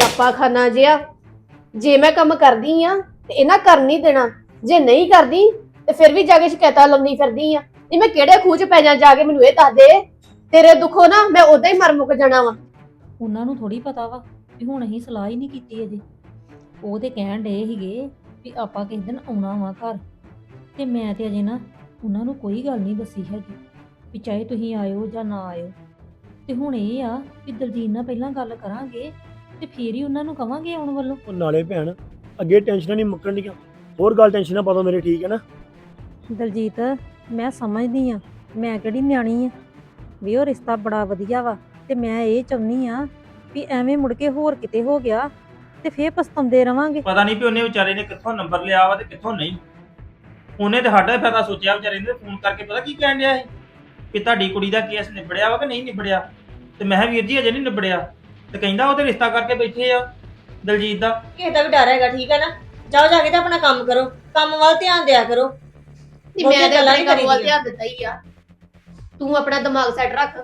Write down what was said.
ਆਪਾਂ ਖਾਨਾ ਜਿਆ। ਜੇ ਮੈਂ ਕੰਮ ਕਰਦੀ ਆ, ਤੇ ਇਹਨਾਂ ਕਰ ਨਹੀਂ ਦੇਣਾ। ਜੇ ਨਹੀਂ ਕਰਦੀ, ਤੇ ਫਿਰ ਵੀ ਜਾ ਕੇ ਸ਼ਿਕਾਇਤਾਂ ਲਾਉਂਦੀ ਫਿਰਦੀ ਆ। ਨਹੀਂ ਮੈਂ ਕਿਹੜੇ ਖੂਹ ਚ ਪੈ ਜਾ ਜਾ ਕੇ ਮੈਨੂੰ ਇਹ ਦੱਸ ਦੇ। ਤੇਰੇ ਦੁੱਖੋਂ ਨਾ ਮੈਂ ਉਦਾਂ ਹੀ ਮਰ ਮੁੱਕ ਜਾਣਾ ਵਾ। ਉਹਨਾਂ ਨੂੰ ਥੋੜੀ ਪਤਾ ਵਾ ਵੀ ਹੁਣ ਅਸੀਂ ਸਲਾਹ ਹੀ ਨਹੀਂ ਕੀਤੀ ਅਜੇ। ਉਹ ਤੇ ਕਹਿਣ ਡਏ ਸੀਗੇ ਵੀ ਆਪਾਂ ਕਿਸੇ ਦਿਨ ਆਉਣਾ ਵਾ ਘਰ। ਤੇ ਮੈਂ ਤੇ ਅਜੇ ਨਾ ਉਹਨਾਂ ਨੂੰ ਕੋਈ ਗੱਲ ਨਹੀਂ ਦੱਸੀ ਹੈਗੀ। ਵੀ ਚਾਹੇ ਤੁਸੀਂ ਆਇਓ ਜਾਂ ਨਾ ਆਇਓ। ਤੇ ਹੁਣ ਇਹ ਆ ਵੀ ਦਲਜੀਤ ਨਾਲ ਪਹਿਲਾਂ ਗੱਲ ਕਰਾਂਗੇ ਤੇ ਫੇਰ ਹੀ ਉਹਨਾਂ ਨੂੰ ਕਵਾਂਗੇ ਆਉਣ ਵੱਲੋਂ। ਉਹ ਨਾਲੇ ਭੈਣ ਅੱਗੇ ਟੈਨਸ਼ਨਾਂ ਨਹੀਂ ਮੁੱਕਣ ਡੀਆਂ। ਹੋਰ ਗੱਲ ਟੈਨਸ਼ਨ ਨਾ ਪਾਦੋ ਮੇਰੇ ਠੀਕ ਹੈ ਨਾ? ਦਲਜੀਤ ਮੈਂ ਸਮਝਦੀ ਆ ਮੈਂ ਕਿਹੜੀ ਨਿਆਣੀ ਆ? ਵੀ ਉਹ ਰਿਸ਼ਤਾ ਬੜਾ ਵਧੀਆ ਵਾ ਤੇ ਮੈਂ ਇਹ ਚਾਹੁੰਦੀ ਆ ਵੀ ਐਵੇਂ ਮੁੜ ਕੇ ਹੋਰ ਕਿਤੇ ਹੋ ਗਿਆ ਤੇ ਫੇਰ ਪਛਤਾਉਂਦੇ ਰਵਾਂਗੇ। ਪਤਾ ਨਹੀਂ ਵੀ ਉਹਨੇ ਵਿਚਾਰੇ ਨੇ ਕਿੱਥੋਂ ਨੰਬਰ ਲਿਆ ਵਾ ਤੇ ਕਿੱਥੋਂ ਨਹੀਂ। ਉਹਨੇ ਤੇ ਸਾਡਾ ਹੀ ਫਾਇਦਾ ਸੋਚਿਆ ਵਿਚਾਰੇ ਨੇ ਫੋਨ ਕਰਕੇ ਪਤਾ ਕੀ ਕਹਿਣ ਡਿਆ ਸੀ? ਕਿ ਤੁਹਾਡੀ ਕੁੜੀ ਦਾ ਕੇਸ ਨਿਬੜਿਆ ਵਾ ਕਿ ਨਹੀਂ ਨਿਬੜਿਆ? ਤੇ ਮੈਂ ਕਿਹਾ ਵੀਰ ਜੀ ਅਜੇ ਨਹੀਂ ਨਿਬੜਿਆ। ਤੇ ਕਹਿੰਦਾ ਉਹ ਤੇ ਰਿਸ਼ਤਾ ਕਰਕੇ ਬੈਠੇ ਆ ਦਲਜੀਤ ਦਾ। ਕਿਸੇ ਦਾ ਵੀ ਡਰ ਹੈਗਾ ਠੀਕ ਹੈ ਨਾ? ਜਾਓ ਜਾ ਕੇ ਤੇ ਆਪਣਾ ਕੰਮ ਕਰੋ ਕੰਮ ਵੱਲ ਧਿਆਨ ਦਿਆ ਕਰੋ। ਨਹੀਂ ਬਹੁਤੀਆਂ ਮੈਂ ਤੇ ਗੱਲਾਂ ਆਪਣੇ ਨਹੀਂ ਕੰਮ ਵੱਲ। ਧਿਆਨ ਦਿੱਤਾ ਹੀ ਆ। ਤੂੰ ਆਪਣਾ ਦਿਮਾਗ ਸੈੱਟ ਰੱਖ।